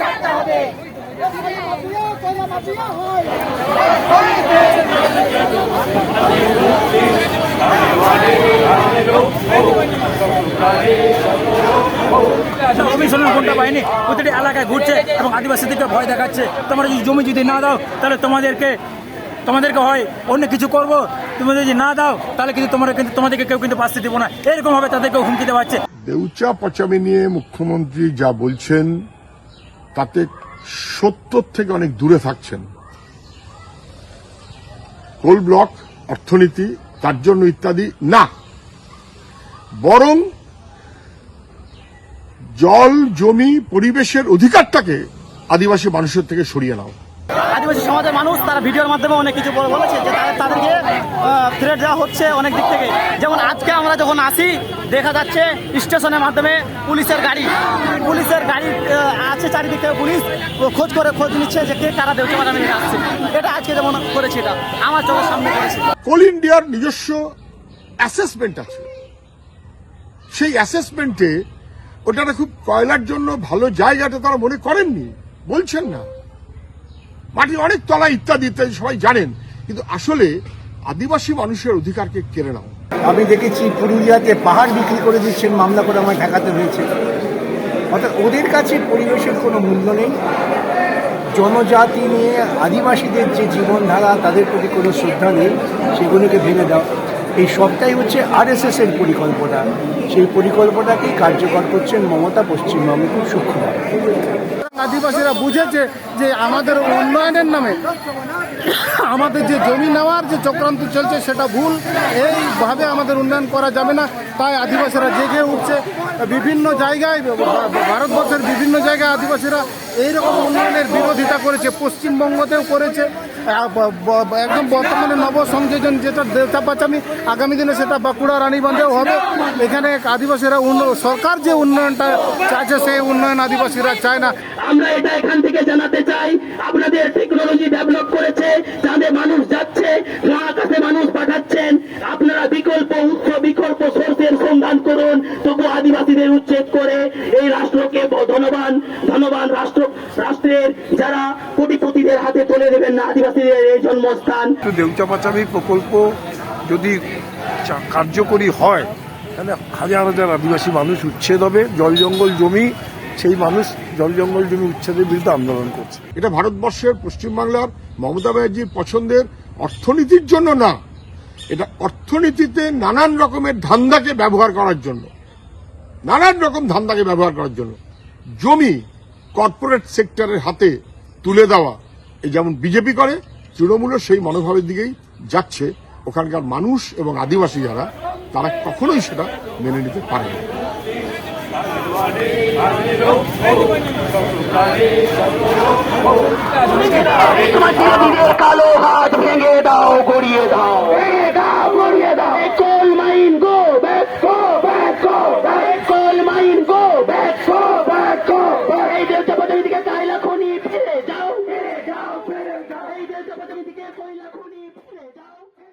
ছাড়তে হবে কমিশনের প্রতিটি এলাকায় ঘুরছে এবং আদিবাসীদেরকে ভয় দেখাচ্ছে। তোমরা যদি জমি যদি না দাও, তাহলে তোমাদেরকে তোমাদেরকে হয়, অন্য কিছু করব। তুমি যদি না দাও, তাহলে কিন্তু তোমরা কিন্তু, তোমাদেরকে কেউ কিন্তু পাশে দেবো না। এরকমভাবে তাদেরকে হুমকি দেওয়া হচ্ছে। দেউচা পচামি নিয়ে মুখ্যমন্ত্রী যা বলছেন তাতে সত্যর থেকে অনেক দূরে থাকছেন। কোল ব্লক, অর্থনীতি তার জন্য ইত্যাদি, না। বরং জল, জমি, পরিবেশের অধিকারটাকে আদিবাসী মানুষের থেকে সরিয়ে নাও। আদিবাসী সমাজের মানুষ তারা ভিডিওর মাধ্যমে অনেক কিছু বলে- বলেছে যে তাদের- তাদেরকে থ্রেট দেওয়া হচ্ছে অনেক দিক থেকে। যেমন আজকে আমরা যখন আসি, দেখা যাচ্ছে স্টেশনের মাধ্যমে পুলিশের গাড়ি। পুলিশের গাড়ি আছে চারিদিক থেকে পুলিশ খোঁজ করে খোঁজ নিচ্ছে যে কে কারা দেউচা বাজারে নিয়ে আসছে এটা আজকে যেমন করেছে এটা আমার চোখের সামনে করেছে কোল ইন্ডিয়ার নিজস্ব অ্যাসেসমেন্ট আছে। সেই অ্যাসেসমেন্টে ওটাটা খুব কয়লার জন্য ভালো জায়গাটা তারা মনে করেননি বলছেন না। মাটি অনেক তলা ইত্যাদি ইত্যাদি সবাই জানেন কিন্তু আসলে আদিবাসী মানুষের অধিকারকে কেড়ে নাও। আমি দেখেছি পুরুলিয়াতে পাহাড় বিক্রি করে দিচ্ছেন মামলা করে আমায় ঠেকাতে হয়েছে। অর্থাৎ ওদের কাছে পরিবেশের কোনো মূল্য নেই। জনজাতি নিয়ে আদিবাসীদের যে জীবনধারা, তাদের প্রতি কোনো শ্রদ্ধা নেই, সেগুলোকে ভেঙে দাও এই সবটাই হচ্ছে আর এস এসের পরিকল্পনা। সেই পরিকল্পনাকেই কার্যকর করছেন মমতা পশ্চিমবঙ্গে খুব সূক্ষ্মভাবে আদিবাসীরা বুঝেছে যে আমাদের উন্নয়নের নামে আমাদের যে জমি নেওয়ার যে চক্রান্ত চলছে সেটা ভুল। এইভাবে আমাদের উন্নয়ন করা যাবে না। তাই আদিবাসীরা জেগে উঠছে। বিভিন্ন জায়গায়, ভারতবর্ষের বিভিন্ন জায়গায় আদিবাসীরা এইরকম উন্নয়নের বিরোধিতা করেছে, পশ্চিমবঙ্গতেও করেছে। একদম বর্তমানে নবসংযোজন যেটা দেউচা পাচামি, আগামী দিনে সেটা বাঁকুড়া, রানীগঞ্জেও হবে। এখানে আদিবাসীরা সরকার যে উন্নয়নটা চাইছে, সেই উন্নয়ন আদিবাসীরা চায় না। আমরা এটা এখান থেকে জানাতে চাই, আপনাদের টেকনোলজি ডেভেলপ করেছে চাঁদে মানুষ যাচ্ছে মহাকাশে মানুষ পাঠাচ্ছেন। ধনবান রাষ্ট্র রাষ্ট্রের যারা কোটিপতিদের হাতে তুলে দেবেন না আদিবাসীদের এই জন্মস্থান। একটু দেউচা পাচামি প্রকল্প যদি কার্যকরী হয় তাহলে হাজার হাজার আদিবাসী মানুষ উচ্ছেদ হবে জল জঙ্গল জমি সেই মানুষ জল জঙ্গল জমি উচ্ছেদের বিরুদ্ধে আন্দোলন করছে। এটা ভারতবর্ষের পশ্চিমবাংলার মমতা ব্যানার্জির পছন্দের অর্থনীতির জন্য না এটা অর্থনীতিতে নানান রকমের ধান্দাকে ব্যবহার করার জন্য নানান রকম ধান্দাকে ব্যবহার করার জন্য। জমি কর্পোরেট সেক্টরের হাতে তুলে দেওয়া। এই যেমন বিজেপি করে তৃণমূল সেই মনোভাবের দিকেই যাচ্ছে। ওখানকার মানুষ এবং আদিবাসী যারা তারা কখনোই সেটা মেনে নিতে পারে না। কালো হাত ভেঙে দাও গড়িয়ে দাও। দাও গড়িয়ে দাও। down.